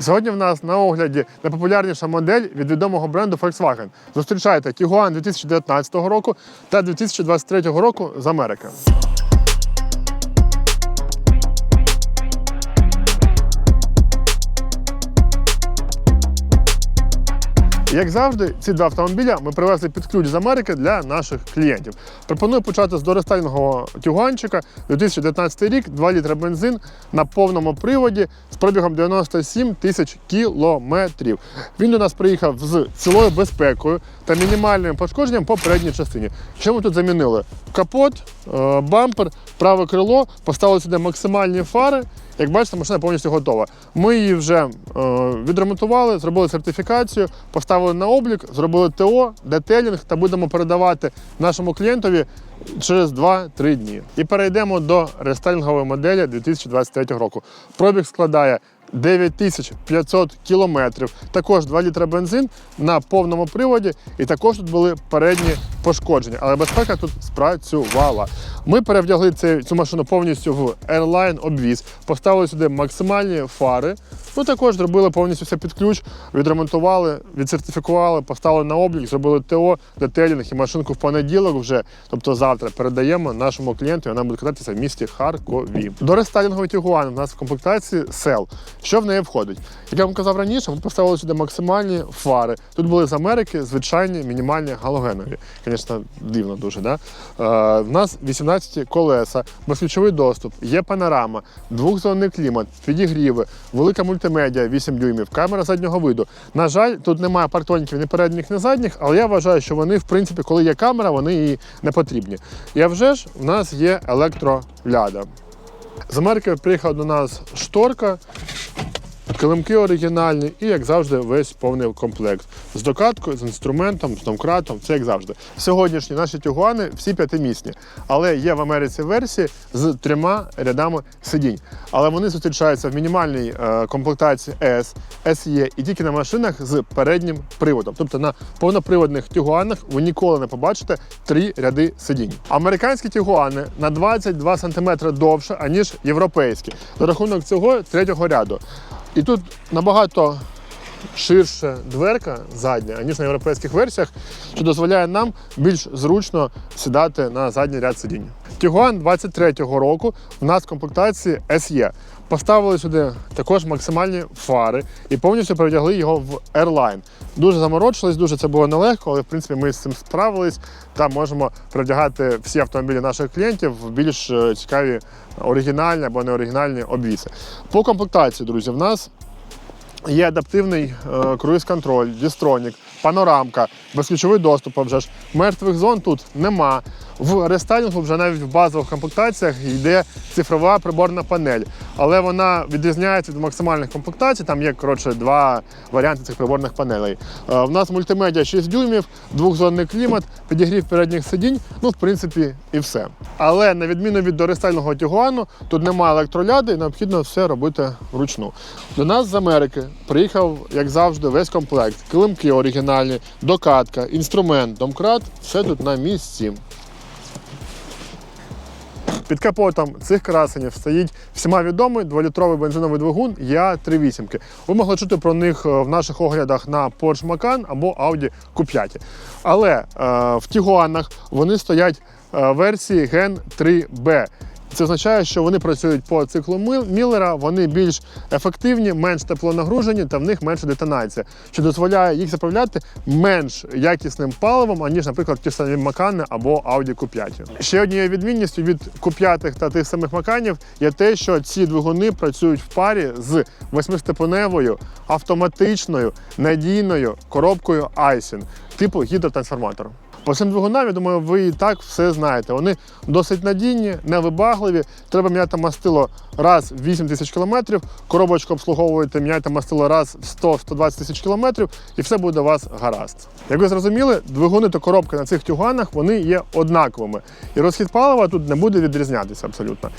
Сьогодні в нас на огляді найпопулярніша модель від відомого бренду Volkswagen. Зустрічайте Tiguan 2019 року та 2023 року з Америки. Як завжди, ці два автомобіля ми привезли під ключ з Америки для наших клієнтів. Пропоную почати з дорестайлінгового тюганчика 2019 рік, 2 літра бензин на повному приводі з пробігом 97 тисяч кілометрів. Він до нас приїхав з цілою безпекою та мінімальним пошкодженням по передній частині. Що ми тут замінили? Капот, е, бампер, праве крило, поставили сюди максимальні фари. Як бачите, машина повністю готова. Ми її вже е, відремонтували, зробили сертифікацію, поставили на облік, зробили ТО, детелінг та будемо передавати нашому клієнтові через 2-3 дні. І перейдемо до рестайлінгової моделі 2023 року. Пробіг складає 9500 кілометрів. Також 2 літра бензин на повному приводі, і також тут були передні пошкодження, але безпека тут спрацювала. Ми перевдягли цей- цю машину повністю в Airline обвіз, поставили сюди максимальні фари. Ну також зробили повністю все під ключ, відремонтували, відсертифікували, поставили на облік, зробили ТО, детелінг і машинку в понеділок вже, тобто завтра, передаємо нашому клієнту, і вона буде кататися в місті Харкові. До рестайлінгової Тігуан у нас в комплектації сел. Що в неї входить? Як я вам казав раніше, ми поставили сюди максимальні фари. Тут були з Америки звичайні мінімальні галогенові. Звісно, дивно дуже. Да? Е, в нас 18 колеса, безключовий доступ, є панорама, двохзонний клімат, підігріви, велика мультимедіа 8 дюймів, камера заднього виду. На жаль, тут немає партоніків ні передніх, ні задніх, але я вважаю, що вони, в принципі, коли є камера, вони і не потрібні. І вже ж в нас є електроляда. З Америки приїхала до нас шторка, килимки оригінальні і, як завжди, весь повний комплект. З докаткою, з інструментом, з домкратом, все як завжди. Сьогоднішні наші тюгуани всі п'ятимісні, але є в Америці версії з трьома рядами сидінь. Але вони зустрічаються в мінімальній е, комплектації S, SE і тільки на машинах з переднім приводом. Тобто на повноприводних тюгуанах ви ніколи не побачите три ряди сидінь. Американські тюгуани на 22 см довше, аніж європейські. За рахунок цього третього ряду. І тут набагато ширша дверка задня, аніж на європейських версіях, що дозволяє нам більш зручно сідати на задній ряд сидінь. Тігуан 23-го року в нас в комплектації SE. Поставили сюди також максимальні фари і повністю перевдягли його в Airline. Дуже заморочились, дуже це було нелегко, але в принципі ми з цим справились та можемо перевдягати всі автомобілі наших клієнтів в більш е, цікаві оригінальні або неоригінальні обвіси. По комплектації, друзі, в нас Є адаптивний е, круїз-контроль, дістронік, панорамка, безключовий доступ. Вже ж мертвих зон тут нема. В рестайлінгу вже навіть в базових комплектаціях йде цифрова приборна панель, але вона відрізняється від максимальних комплектацій. Там є коротше два варіанти цих приборних панелей. Е, в нас мультимедіа 6 дюймів, двохзонний клімат, підігрів передніх сидінь. Ну, в принципі, і все. Але на відміну від дорестайльного Тігуану, тут немає електроляди і необхідно все робити вручну. До нас з Америки приїхав, як завжди, весь комплект. Килимки оригінальні, докатка, інструмент, домкрат все тут на місці. Під капотом цих красенів стоїть всіма відомий дволітровий бензиновий двигун я 38 Ви могли чути про них е, в наших оглядах на Porsche Macan або Audi Q5. Але е, в Тігуанах вони стоять е, версії Gen 3B. Це означає, що вони працюють по циклу Міллера, вони більш ефективні, менш теплонагружені та в них менша детонація, що дозволяє їх заправляти менш якісним паливом, аніж, наприклад, ті самі Макани або Audi Q5. Ще однією відмінністю від Q5 та тих самих Маканів є те, що ці двигуни працюють в парі з восьмистепеневою автоматичною надійною коробкою Aisin типу гідротрансформатор. По цим двигунам, я думаю, ви і так все знаєте. Вони досить надійні, невибагливі. Треба міняти мастило раз в 8 тисяч кілометрів, коробочку обслуговуєте, міняйте мастило раз в 100-120 тисяч кілометрів, і все буде у вас гаразд. Як ви зрозуміли, двигуни та коробки на цих тюганах вони є однаковими. І розхід палива тут не буде відрізнятися абсолютно.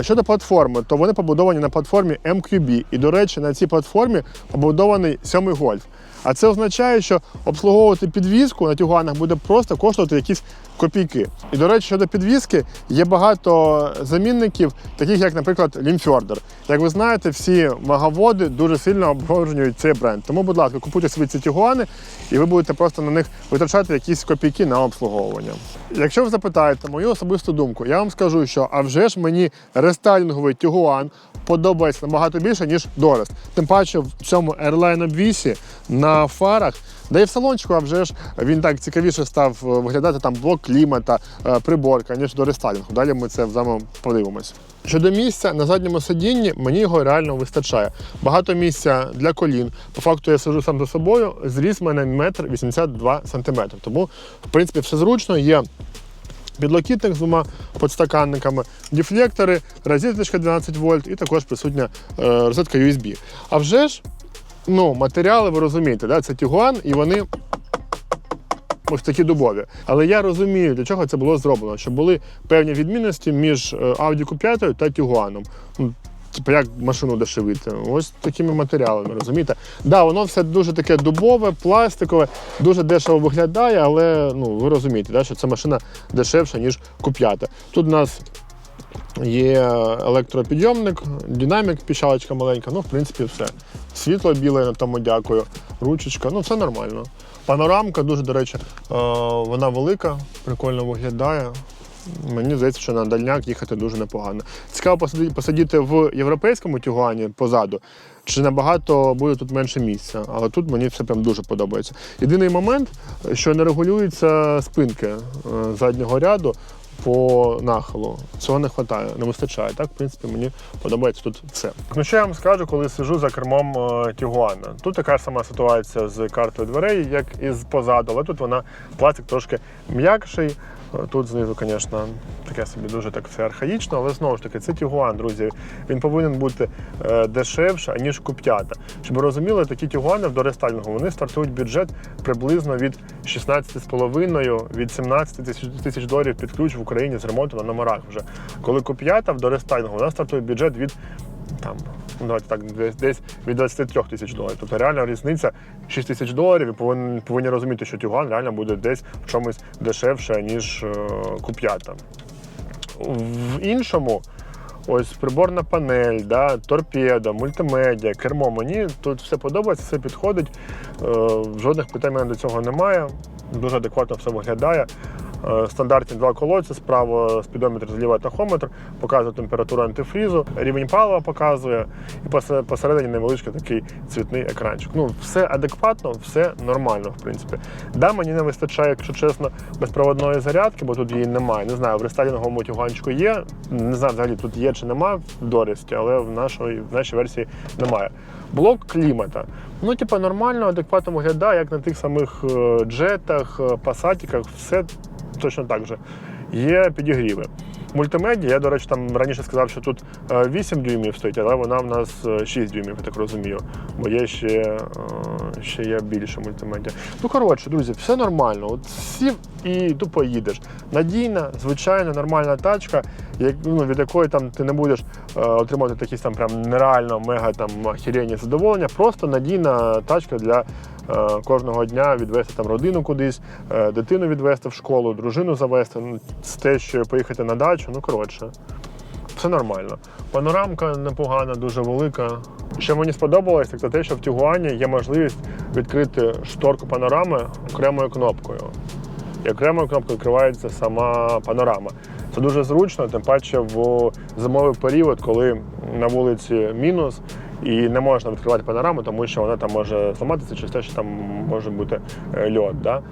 Щодо платформи, то вони побудовані на платформі MQB. І, до речі, на цій платформі побудований сьомий гольф. А це означає, що обслуговувати підвізку на тюганах буде просто коштувати якісь копійки. І до речі, щодо підвіски, є багато замінників, таких як, наприклад, Лімфьордер. Як ви знаєте, всі маговоди дуже сильно обговорюють цей бренд. Тому, будь ласка, купуйте собі ці тігуани, і ви будете просто на них витрачати якісь копійки на обслуговування. Якщо ви запитаєте мою особисту думку, я вам скажу, що а вже ж мені рестайлінговий тігуан подобається набагато більше, ніж Дорест. Тим паче в цьому Airline обвісі на фарах. Да і в салончику, а вже ж він так цікавіше став е, виглядати там блок клімата, е, приборка, ніж до рестайлінгу. Далі ми це вами подивимось. Щодо місця на задньому сидінні, мені його реально вистачає. Багато місця для колін. По факту я сижу сам за собою, зріс мене метр 82 сантиметри. Тому, в принципі, все зручно. Є підлокітник з двома подстаканниками, дефлектори, розеточка 12 вольт і також присутня е, розетка USB. А вже ж, ну, матеріали, ви розумієте, да? це Тігуан, і вони ось такі дубові. Але я розумію, для чого це було зроблено, щоб були певні відмінності між е, Audi Q5 та Тігуаном. Типу, як машину дешевити? Ось такими матеріалами, розумієте? Да, воно все дуже таке дубове, пластикове, дуже дешево виглядає, але ну, ви розумієте, да, що це машина дешевша, ніж Q5. Тут у нас є електропідйомник, динамік, піщалочка маленька, ну, в принципі, все. Світло біле, тому дякую, ручечка, ну все нормально. Панорамка дуже, до речі, е, вона велика, прикольно виглядає. Мені здається, що на дальняк їхати дуже непогано. Цікаво посади- посидіти в європейському тюгані позаду, чи набагато буде тут менше місця. Але тут мені все прям дуже подобається. Єдиний момент, що не регулюються спинки е, заднього ряду по нахилу. Цього не вистачає, не вистачає. Так, в принципі, мені подобається тут все. Ну що я вам скажу, коли сижу за кермом е, Тігуана. Тут така сама ситуація з картою дверей, як і з позаду, але тут вона пластик трошки м'якший. Тут знизу, звісно, таке собі дуже так все архаїчно, але знову ж таки, це Тігуан, друзі. Він повинен бути е, дешевше, ніж куптята. Щоб ви розуміли, такі Тігуани в дорестайлінгу вони стартують бюджет приблизно від 16,5 від 17 тисяч доларів під ключ в Україні з ремонту на номерах вже. Коли куп'ята в дорестайлінгу, вона стартує бюджет від там, давайте так, десь, від 23 тисяч доларів. Тобто реальна різниця 6 тисяч доларів і повинні, повинні розуміти, що Тюган реально буде десь в чомусь дешевше, ніж е, куп'ята. В іншому, ось приборна панель, да, торпеда, мультимедіа, кермо. Мені тут все подобається, все підходить. Е, жодних питань мене до цього немає. Дуже адекватно все виглядає. Е, Стандартні два колодці, справа спідометр, зліва тахометр, показує температуру антифрізу, рівень палива показує, і посередині невеличкий такий цвітний екранчик. Ну, все адекватно, все нормально, в принципі. Да, мені не вистачає, якщо чесно, безпроводної зарядки, бо тут її немає. Не знаю, в рестайлінговому тюганчику є. Не знаю, взагалі тут є чи немає в Дорісті, але в нашої, в нашій версії немає. Блок клімата. Ну, типу, нормально, адекватно виглядає, як на тих самих е, джетах, е, пасатіках, все точно так же. Є підігріви. Мультимедіа, я, до речі, там раніше сказав, що тут е, 8 дюймів стоїть, але вона в нас е, 6 дюймів, я так розумію. Бо є ще, е, ще є більше мультимедіа. Ну, коротше, друзі, все нормально. От сів і тупо їдеш. Надійна, звичайна, нормальна тачка, як, ну, від якої там ти не будеш е, отримати якісь там прям нереально мега там ахірені задоволення. Просто надійна тачка для е, кожного дня відвести там родину кудись, е, дитину відвести в школу, дружину завести, ну, з те, що поїхати на дачу. Ну коротше, все нормально. Панорамка непогана, дуже велика. Що мені сподобалось, так це те, що в Тігуані є можливість відкрити шторку панорами окремою кнопкою. І окремою кнопкою відкривається сама панорама. Це дуже зручно, тим паче в зимовий період, коли на вулиці мінус і не можна відкривати панораму, тому що вона там може зламатися через те, що там може бути е, льод, да?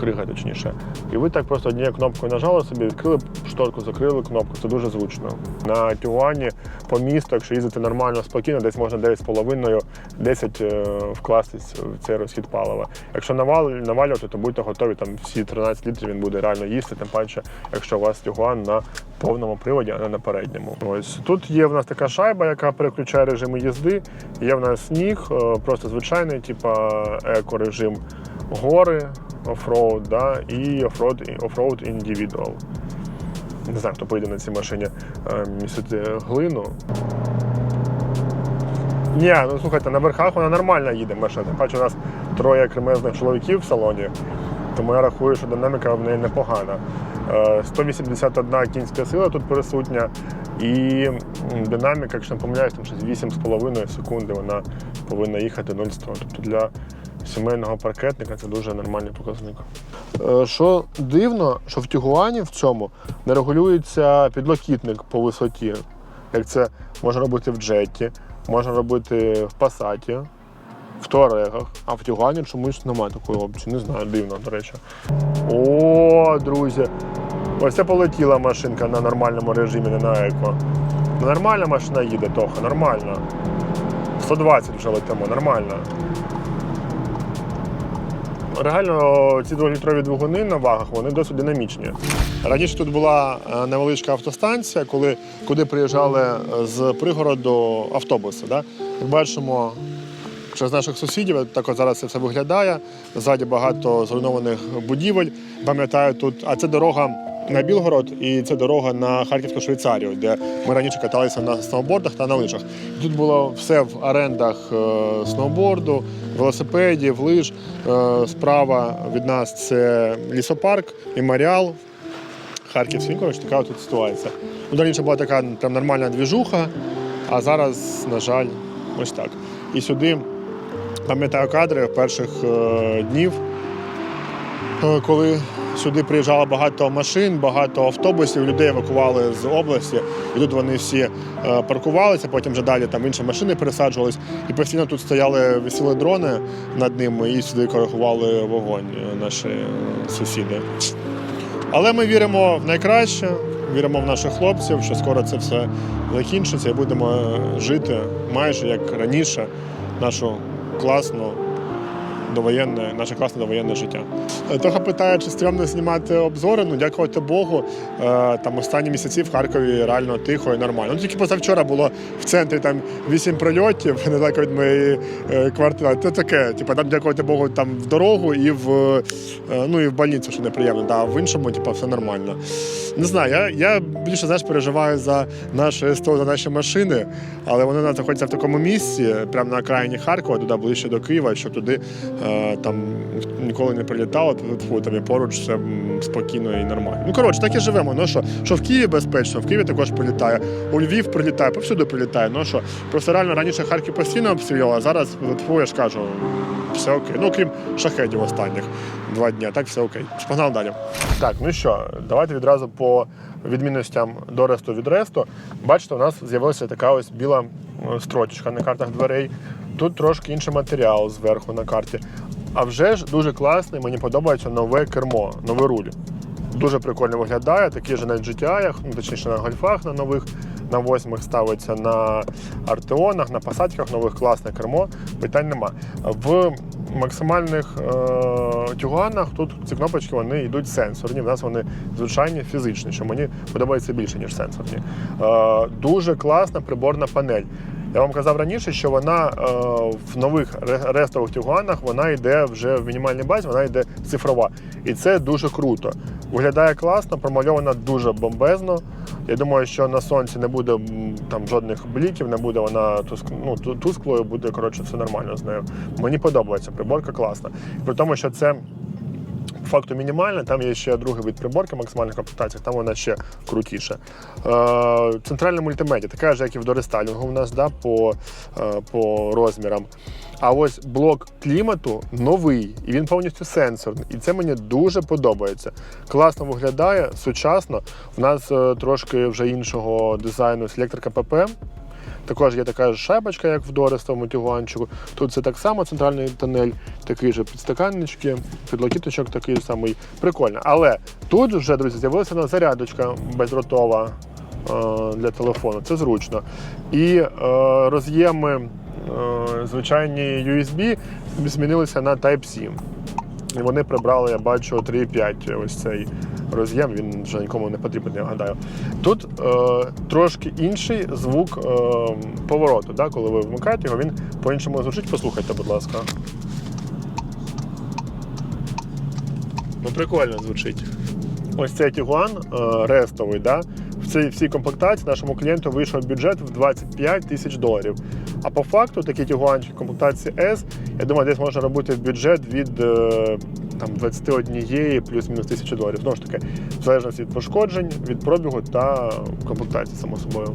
крига точніше. І ви так просто однією кнопкою нажали собі, відкрили шторку, закрили кнопку. Це дуже зручно. На Тюані по місту, якщо їздити нормально, спокійно, десь можна 9,5-10 е, вкластись в цей розхід палива. Якщо навалювати, то будьте готові, там всі 13 літрів він буде реально їсти, тим паче, якщо у вас Тюгуан на повному приводі, а не на передньому. Ось тут є в нас така шайба, яка переключає режими їзди. Є в нас сніг, е, просто звичайний, типа еко-режим гори, офроуд, да, і офроуд, індивідуал. Не знаю, хто поїде на цій машині е, місити глину. Ні, ну слухайте, на верхах вона нормально їде машина. Тим у нас троє кремезних чоловіків в салоні. Тому я рахую, що динаміка в неї непогана. Е, 181 кінська сила тут присутня, і динаміка, якщо не помиляюсь, там щось 8,5 секунди вона повинна їхати 0-100. Тобто для сімейного паркетника це дуже нормальний показник. Е, Що дивно, що в Тігуані в цьому не регулюється підлокітник по висоті, як це можна робити в джеті, можна робити в пасаті, в туарегах, а в Тігуані чомусь немає такої опції. Не знаю, дивно, до речі. О, друзі! Ось це полетіла машинка на нормальному режимі, не на еко. Нормальна машина їде, Тоха, нормально. 120 вже летимо, нормально. Реально, ці двохлітрові двигуни на вагах вони досить динамічні. Раніше тут була е, невеличка автостанція, коли, куди приїжджали е, з пригороду автобуси. Да? Як бачимо, через наших сусідів так от зараз це все виглядає. Ззаді багато зруйнованих будівель. Пам'ятаю, тут, а це дорога на Білгород і це дорога на Харківську Швейцарію, де ми раніше каталися на сноубордах та на лижах. Тут було все в орендах е, сноуборду, велосипедів, лиж. Е, Справа від нас це лісопарк, меморіал. Харківський, коротше, така тут ситуація. Ну, раніше була така прям нормальна двіжуха, а зараз, на жаль, ось так. І сюди пам'ятаю кадри перших е, днів, е, коли сюди приїжджало багато машин, багато автобусів, людей евакували з області. І тут вони всі е, паркувалися, потім вже далі там інші машини пересаджувались. І постійно тут стояли висіли дрони над ними і сюди коригували вогонь е, наші сусіди. Але ми віримо в найкраще, віримо в наших хлопців, що скоро це все закінчиться і будемо е, жити майже як раніше, нашу класну довоєнне, наше класне довоєнне життя. Е, Тоха питає, чи стрімно знімати обзори. Ну, дякувати Богу. е, Там останні місяці в Харкові реально тихо і нормально. Ну, тільки позавчора було в центрі там вісім прильотів недалеко від моєї е, квартири. Це таке, типу, там дякувати Богу, там в дорогу і в ну і в больницю, що неприємно. Да, а в іншому, типу, все нормально. Не знаю, я, я більше знаєш, переживаю за наше СТО, за наші машини, але вони знаходяться в такому місці, прямо на окраїні Харкова, туди ближче до Києва, щоб туди там ніколи не прилітало, тьфу, там і поруч все спокійно і нормально. Ну коротше, так і живемо. Ну що, що в Києві безпечно, в Києві також прилітає, у Львів прилітає, повсюди прилітає. Ну що, просто реально раніше Харків постійно обстрілював, а зараз, тьфу, я ж кажу, все окей. Ну, крім шахетів останніх два дні, так все окей. Погнали далі. Так, ну що, давайте відразу по відмінностям до ресту від ресту. Бачите, у нас з'явилася така ось біла е, строчечка на картах дверей. Тут трошки інший матеріал зверху на карті. А вже ж дуже класний, мені подобається нове кермо, новий руль. Дуже прикольно виглядає, такий же на GTI, ну точніше на гольфах на нових, на восьмих ставиться на артеонах, на пасатьках нових класне кермо, питань нема. В максимальних е- тюганах тут ці кнопочки вони йдуть сенсорні. В нас вони звичайні фізичні, що мені подобається більше, ніж сенсорні. Е- дуже класна приборна панель. Я вам казав раніше, що вона е, в нових ре- рестових тюганах вона йде вже в мінімальній базі, вона йде цифрова. І це дуже круто. Виглядає класно, промальована дуже бомбезно. Я думаю, що на сонці не буде там жодних бліків, не буде вона туск, ну, тусклою, буде коротше все нормально з нею. Мені подобається, приборка класна. При тому, що це по факту мінімальна, там є ще другий вид приборки максимальних комплектацій, там вона ще крутіша. Е, центральна мультимедіа, така ж, як і в дорестайлінгу у нас да, по, е, по розмірам. А ось блок клімату новий, і він повністю сенсорний. І це мені дуже подобається. Класно виглядає, сучасно. У нас е, трошки вже іншого дизайну селектор КПП. Також є така ж шайбочка, як в Дорестовому тюганчику. Тут це так само центральний тунель, такий же підстаканнички, підлокіточок такий самий. Прикольно. Але тут вже, друзі, з'явилася зарядочка бездротова е, для телефону. Це зручно. І е, роз'єми е, звичайні USB змінилися на Type-C. І вони прибрали, я бачу, 3,5 ось цей роз'єм, він вже нікому не потрібен, я гадаю. Тут е, трошки інший звук е, повороту. Да? Коли ви вмикаєте його, він по-іншому звучить. Послухайте, будь ласка. Ну, прикольно звучить. Ось цей Тігуан е, рестовий, да? в цій всій комплектації нашому клієнту вийшов бюджет в 25 тисяч доларів. А по факту такий Тігуанчик комплектації S, я думаю, десь можна робити в бюджет від е, там 21 плюс-мінус тисячі доларів. Знову ж таки, в залежності від пошкоджень, від пробігу та комплектації, само собою.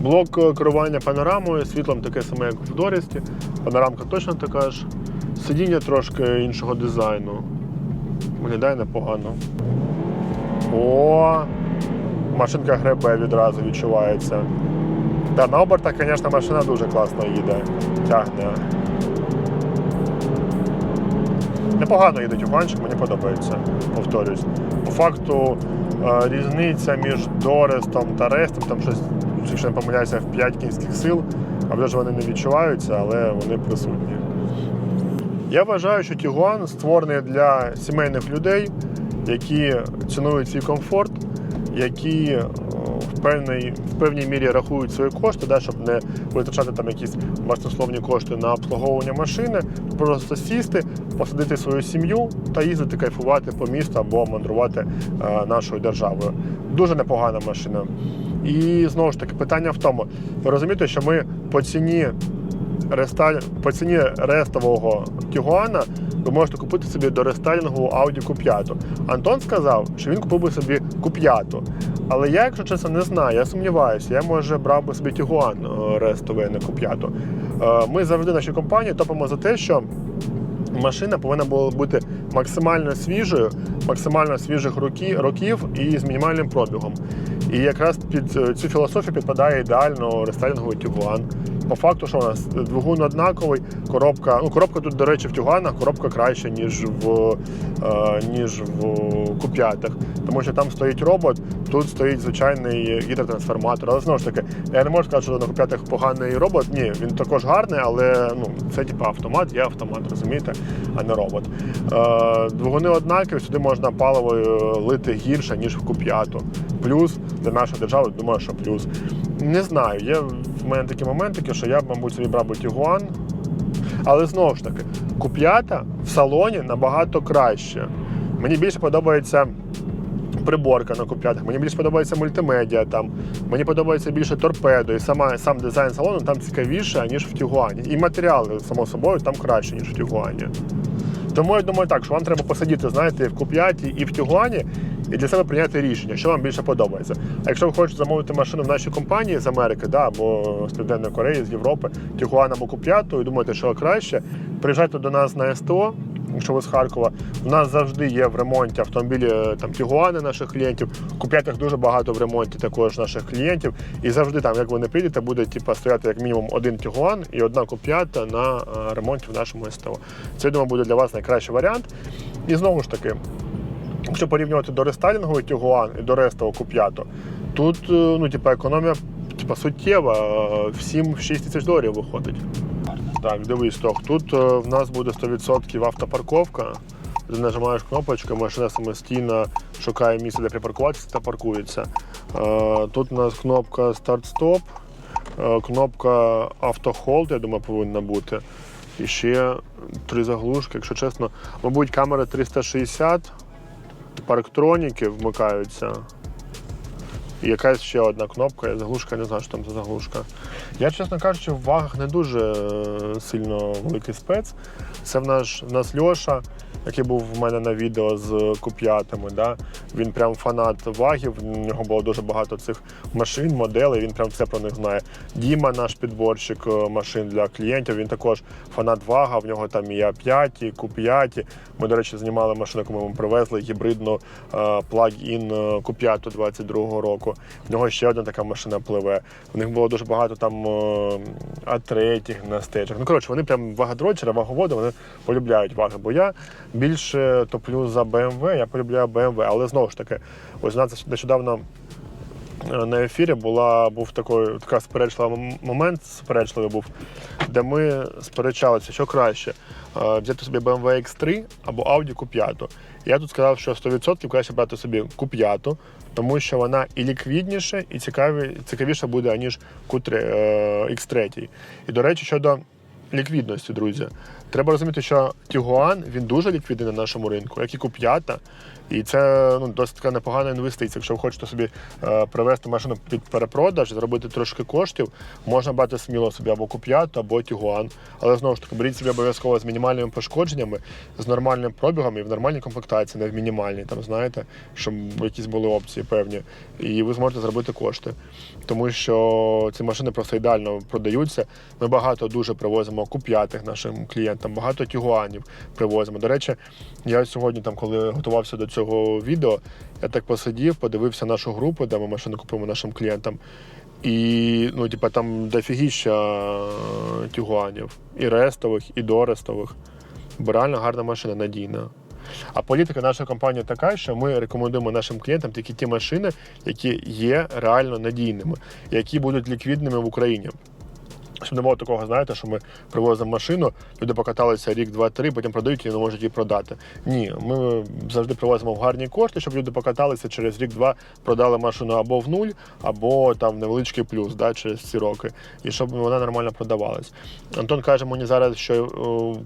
Блок е, керування панорамою, світлом таке саме, як в Дорісті. Панорамка точно така ж. Сидіння трошки іншого дизайну. Виглядає непогано. О, машинка гребе відразу відчувається. Да, на обертах, звісно, машина дуже класно їде. Тягне. Непогано їде тюганчик, мені подобається, повторюсь. По факту е, різниця між Дорестом та Рестом, там щось, якщо не помиляюся, в 5 кінських сил, а вже ж вони не відчуваються, але вони присутні. Я вважаю, що Тігуан створений для сімейних людей, які цінують свій комфорт, які в певній, в певній мірі рахують свої кошти, да, щоб не витрачати там якісь баснословні кошти на обслуговування машини, просто сісти, посадити свою сім'ю та їздити кайфувати по місту або мандрувати е, нашою державою. Дуже непогана машина. І знову ж таки, питання в тому: ви розумієте, що ми по ціні ресталь... по ціні рестового Тігуана ви можете купити собі до рестайлінгову Audi Q5. Антон сказав, що він купив би собі Q5. Але я, якщо чесно, не знаю, я сумніваюся, я може брав би собі Тігуан е, рестовий, а не Q5. Е, Ми завжди в нашій компанії топимо за те, що машина повинна була бути максимально свіжою, максимально свіжих років і з мінімальним пробігом. І якраз під е, цю філософію підпадає ідеально рестайлінговий Тігуан. По факту, що у нас двигун однаковий, коробка. Ну, коробка тут, до речі, в Тюганах коробка краща, ніж в, е, ніж в куп'ятах. Тому що там стоїть робот, тут стоїть звичайний гідротрансформатор. Але знову ж таки, я не можу сказати, що на куп'ятах поганий робот. Ні, він також гарний, але ну, це типу автомат, є автомат, розумієте, а не робот. Е, двигуни однакові, сюди можна паливою лити гірше, ніж в куп'яту. Плюс для нашої держави, думаю, що плюс. Не знаю, є в мене такі моментики, що я б, мабуть, собі брав би Тігуан. Але знову ж таки, куп'ята в салоні набагато краще. Мені більше подобається приборка на куп'ятах, мені більше подобається мультимедіа там, мені подобається більше торпедо, і сама, сам дизайн салону там цікавіше, ніж в Тігуані. І матеріали, само собою, там краще, ніж в Тігуані. Тому я думаю так, що вам треба посидіти, знаєте, в куп'яті і в Тігуані, і для себе прийняти рішення, що вам більше подобається. А якщо ви хочете замовити машину в нашій компанії з Америки, да, або з Південної Кореї, з Європи, Тігуан або куп'яту, і думаєте, що краще, приїжджайте до нас на СТО. Якщо ви з Харкова, у нас завжди є в ремонті автомобілі е, там Тігуани наших клієнтів. Куп'ятих дуже багато в ремонті також наших клієнтів. І завжди там, як ви не прийдете, буде типу, стояти як мінімум один Тігуан і одна куп'ята на е, ремонті в нашому СТО. Це я думаю, буде для вас найкращий варіант. І знову ж таки, якщо порівнювати до рестайлінгового Тігуан і до рестового куп'яту, тут е, ну, типу, економія типу, суттєва, е, в 7-6 тисяч доларів виходить. Так, дивись, Тох, тут е, в нас буде 100% автопарковка. Ти нажимаєш кнопочку, машина самостійно шукає місце, де припаркуватися та паркується. Е, Тут у нас кнопка старт-стоп, е, кнопка автохолд, я думаю, повинна бути. І ще три заглушки, якщо чесно. Мабуть, камера 360, парктроніки вмикаються. Якась ще одна кнопка, я заглушка, не знаю, що там за заглушка. Я, чесно кажучи, в вагах не дуже е, сильно великий спец. Це в наш, в нас Льоша, який був в мене на відео з куп'ятами. Да? Він прям фанат вагів, в нього було дуже багато цих машин, моделей, він прям все про них знає. Діма, наш підборщик е, машин для клієнтів, він також фанат вага, в нього там і А5, і Q5. Ми, до речі, знімали машину, яку ми привезли, гібридну е, плагін Q5 22-го року. В нього ще одна така машина пливе. В них було дуже багато там е, А3 на стежах. Ну, коротше, вони прям вагадрочери, ваговоди, вони полюбляють ваги. Бо я більше топлю за BMW, я полюбляю BMW. Але знову ж таки, ось нас нещодавно е, на ефірі була, був такий, така сперечливий момент, сперечливий був, де ми сперечалися, що краще е, взяти собі BMW X3 або Audi Q5. Я тут сказав, що 100% краще брати собі Q5, тому що вона і ліквідніша, і цікаві, цікавіша буде, аніж Q3, е, X3. І, до речі, щодо ліквідності, друзі. Треба розуміти, що Тігуан він дуже ліквідний на нашому ринку, як і Куп'ята. І це ну, досить така непогана інвестиція. Якщо ви хочете собі е, привезти машину під перепродаж, зробити трошки коштів, можна брати сміло собі або Куп'яту, або Тігуан. Але знову ж таки, беріть собі обов'язково з мінімальними пошкодженнями, з нормальним пробігом і в нормальній комплектації, не в мінімальній, там знаєте, щоб якісь були опції певні. І ви зможете зробити кошти. Тому що ці машини просто ідеально продаються. Ми багато дуже привозимо куп'ятих нашим клієнтам, багато тігуанів привозимо. До речі, я сьогодні, там, коли готувався до цього відео, я так посидів, подивився нашу групу, де ми машини купуємо нашим клієнтам. І ну, типа, там дофігіща е, тігуанів, і рестових, і дорестових. Бо реально гарна машина, надійна. А політика нашої компанії така, що ми рекомендуємо нашим клієнтам тільки ті машини, які є реально надійними, які будуть ліквідними в Україні. Щоб не було такого, знаєте, що ми привозимо машину, люди покаталися рік, два, три, потім продають і не можуть її продати. Ні, ми завжди привозимо в гарні кошти, щоб люди покаталися через рік-два, продали машину або в нуль, або там невеличкий плюс да, через ці роки, і щоб вона нормально продавалась. Антон каже мені зараз, що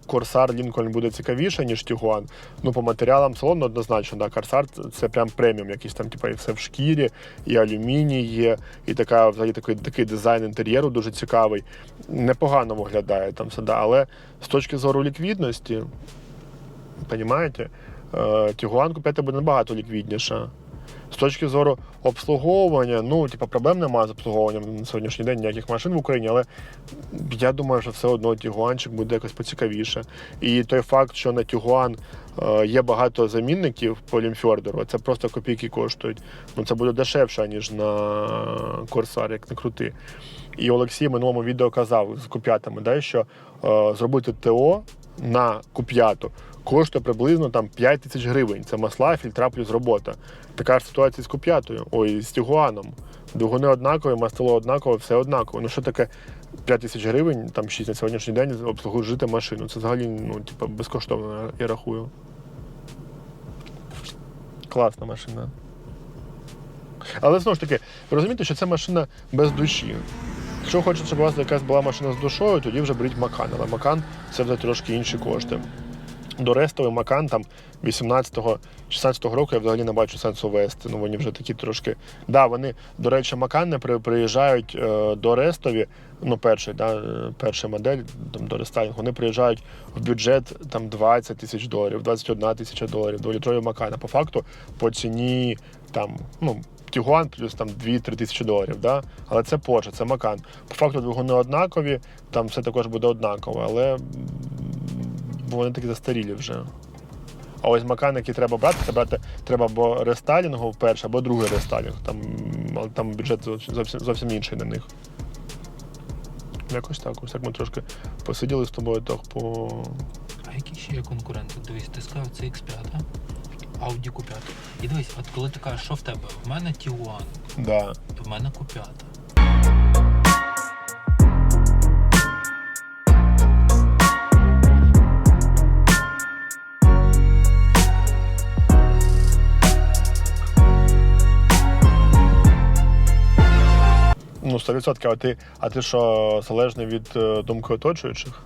Корсар Лінкольн буде цікавіше, ніж Тігуан. Ну, по матеріалам салону однозначно, да, Корсар це прям преміум, якийсь там, типу, і все в шкірі, і алюміній є, і така, взагалі, такий, такий дизайн інтер'єру дуже цікавий непогано виглядає там все, але з точки зору ліквідності, розумієте, Тігуан купити буде набагато ліквідніша. З точки зору обслуговування, ну, типу, проблем немає з обслуговуванням на сьогоднішній день ніяких машин в Україні, але я думаю, що все одно Тігуанчик буде якось поцікавіше. І той факт, що на Тігуан е, є багато замінників по лімфьордеру, це просто копійки коштують. Ну, це буде дешевше, ніж на Корсар, як не крути. І Олексій в минулому відео казав з куп'ятами, да, що е, зробити ТО на куп'яту коштує приблизно там 5 тисяч гривень. Це масла, фільтра плюс робота. Така ж ситуація з куп'ятою, ой, з Тігуаном. Двигуни однакові, мастило однакове, все однаково. Ну що таке 5 тисяч гривень, там 6 на сьогоднішній день обслуговувати машину. Це взагалі ну, типу, безкоштовно, я рахую. Класна машина. Але знову ж таки, розумієте, що це машина без душі. Якщо хочете, щоб у вас якась була машина з душою, тоді вже беріть Макан. Але Макан це вже трошки інші кошти. До рестовий Макан там 18-16 року я взагалі не бачу сенсу вести. Ну вони вже такі трошки. Да, вони, до речі, Макан не приїжджають е, до Рестові. Ну, перший, да, е, перша модель там, до рестайлінгу, вони приїжджають в бюджет там 20 тисяч доларів, 21 тисяча доларів, дволітрові Макана. По факту по ціні там, ну. Тігуан плюс там 2-3 тисячі доларів, да? але це Porsche, це Макан. По факту двигуни однакові, там все також буде однаково, але вони такі застарілі вже. А ось Макан, який треба брати, це брати треба або рестайлінгу перший, або другий рестайлінг. Там, там бюджет зовсім, зовсім, інший на них. Якось так, ось так ми трошки посиділи з тобою так по. А які ще є конкуренти? Дивись, ти сказав, це X5, а? Audi Q5. І дивись, от коли ти кажеш, що в тебе? В мене Tiguan, Да. в мене Q5. Ну, 100%, а ти, а ти що, залежний від е, думки оточуючих?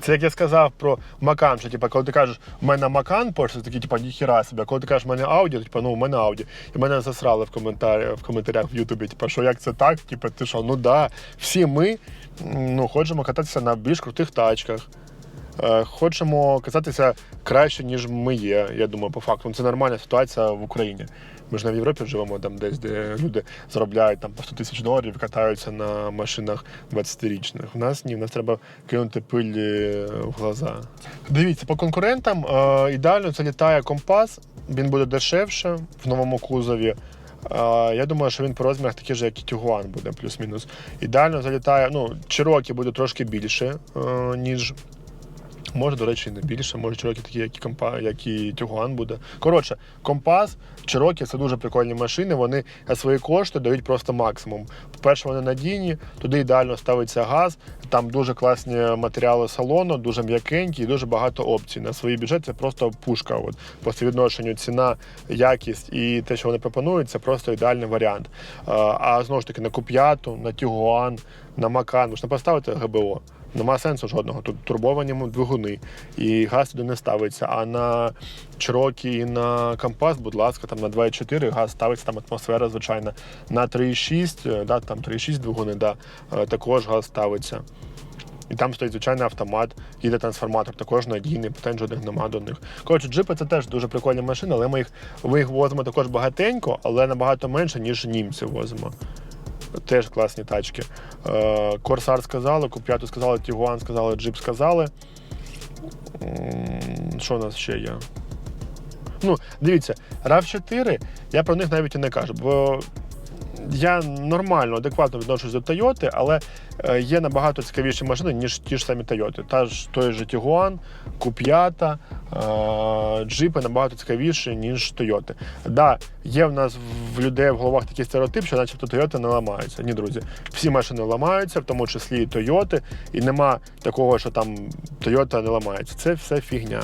Це як я сказав про Макан, що типу, коли ти кажеш, в мене Макан, це такий, типу, ніхіра себе. Коли ти кажеш, в мене Audi, то типу, ну, в мене Audi. І мене засрали в коментарях, в коментарях в Ютубі, типу, що як це так? Типу, ти що, ну да, всі ми ну, хочемо кататися на більш крутих тачках. Е, Хочемо казатися краще, ніж ми є. Я думаю, по факту. Ну, Це нормальна ситуація в Україні. Ми ж не в Європі живемо, там десь, де люди заробляють там по 100 тисяч доларів катаються на машинах 20-річних. У нас ні, в нас треба кинути пиль е, в глаза. Дивіться, по конкурентам е, ідеально це літає компас, він буде дешевше в новому кузові. Е, Я думаю, що він по розмірах такий же, як і Тігуан буде, плюс-мінус. Ідеально залітає, ну, Чирокі буде трошки більше, ніж Може, до речі, не більше, може Чирокі такі, як і компа, як і Тюгуан буде. Коротше, компас, Чирокі це дуже прикольні машини. Вони за свої кошти дають просто максимум. По-перше, вони надійні, туди ідеально ставиться газ, там дуже класні матеріали салону, дуже м'якенькі і дуже багато опцій. На свій бюджет це просто пушка. От, по співвідношенню ціна, якість і те, що вони пропонують, це просто ідеальний варіант. А, А знову ж таки, на Куп'яту, на Тюгуан, на Макан, можна поставити ГБО. Нема сенсу жодного. Тут турбовані двигуни, і газ туди не ставиться. А на Чирокі і на Компас, будь ласка, там на 2,4 газ ставиться, там атмосфера, звичайна. На 3,6, е, да, там 3,6 двигуни, да, е, також газ ставиться. І там стоїть звичайний автомат, їде трансформатор, також надійний, питань жодних нема до них. Коротше, джипи це теж дуже прикольні машини, але ми їх, ми їх возимо також багатенько, але набагато менше, ніж німці возимо. Теж класні тачки. Е, Корсар сказали, Куп'яту сказали, Тігуан сказали, Джип сказали. Що у нас ще є? Ну, дивіться, RAV4, я про них навіть і не кажу, бо я нормально, адекватно відношусь до Тойоти, але е, є набагато цікавіші машини, ніж ті ж самі Тойоти. Та ж той же Тігуан, Куп'ята, е, джипи набагато цікавіші, ніж Тойоти. Да, є в нас в людей в головах такий стереотип, що начебто Тойоти не ламаються. Ні, друзі, всі машини ламаються, в тому числі і Тойоти, і нема такого, що там Тойота не ламається. Це все фігня.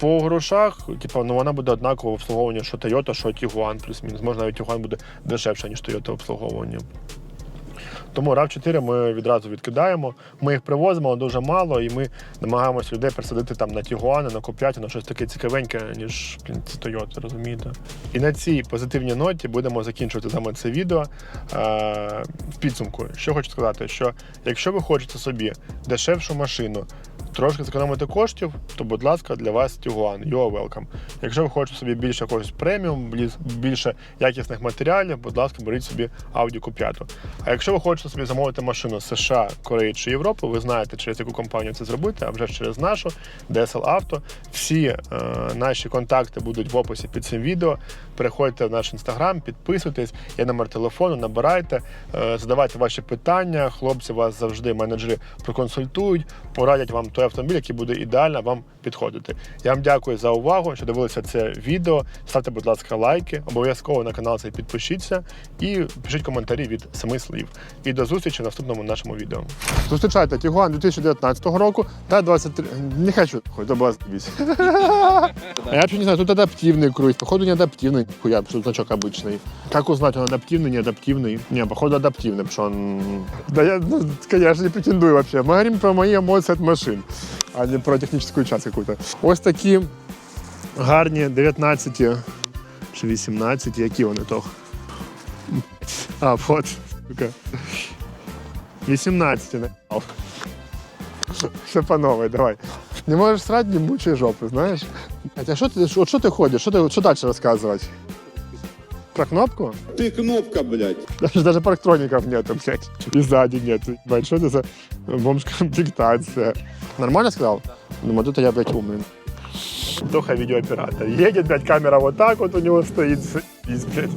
По грошах, типу, ну вона буде однаково обслуговування, що Toyota, що Tiguan, плюс-мінус. Може навіть Tiguan буде дешевше, ніж Toyota обслуговування. Тому RAV4 ми відразу відкидаємо. Ми їх привозимо, але дуже мало, і ми намагаємося людей пересадити там на Tiguan, на Q5, на щось таке цікавеньке, ніж блін, це Toyota, розумієте? І на цій позитивній ноті будемо закінчувати саме це відео. Е, в підсумку, що хочу сказати, що якщо ви хочете собі дешевшу машину, трошки зекономити коштів, то, будь ласка, для вас Tiguan, you're welcome. Якщо ви хочете собі більше якогось преміум, більше якісних матеріалів, будь ласка, беріть собі Audi Q5. А якщо ви хочете собі замовити машину з США, Кореї чи Європи, ви знаєте, через яку компанію це зробити, а вже через нашу DSL Auto. Всі е, наші контакти будуть в описі під цим відео Переходьте в наш інстаграм, підписуйтесь, є номер телефону, набирайте, е, задавайте ваші питання. Хлопці вас завжди, менеджери, проконсультують, порадять вам той автомобіль, який буде ідеально вам підходити. Я вам дякую за увагу, що дивилися це відео. Ставте, будь ласка, лайки, обов'язково на канал цей підпишіться і пишіть коментарі від семи слів. І до зустрічі в наступному нашому відео. Зустрічайте Tiguan 2019 року та 23... Не хочу, хоть это была заебись. А я вообще не знаю, тут адаптивный круиз. Походу не адаптивный, хуя, потому что значок обычный. Как узнать, он адаптивный, не адаптивный? Не, походу адаптивный, потому что он... Да я, ну, конечно, не претендую вообще. Мы говорим про мои эмоции от машин, а не про техническую часть какую-то. Ось такі гарні 19 чи 18, які вони то? А, вот, сука. 18 наебал. Все по новой, давай. Не можешь срать, не мучай знаешь? Блядь, А что ты, вот что ты ходишь? Что, ты, что дальше рассказывать? Про кнопку? Ты кнопка, блядь. Даже, даже парктроников нету, блядь. И сзади нет. Блядь, что это за бомж-комплектация? Нормально сказал? Думаю, тут я, блядь, умный. Тоха видеооператор. Едет, блядь, камера вот так вот у него стоит. Заебись, блядь.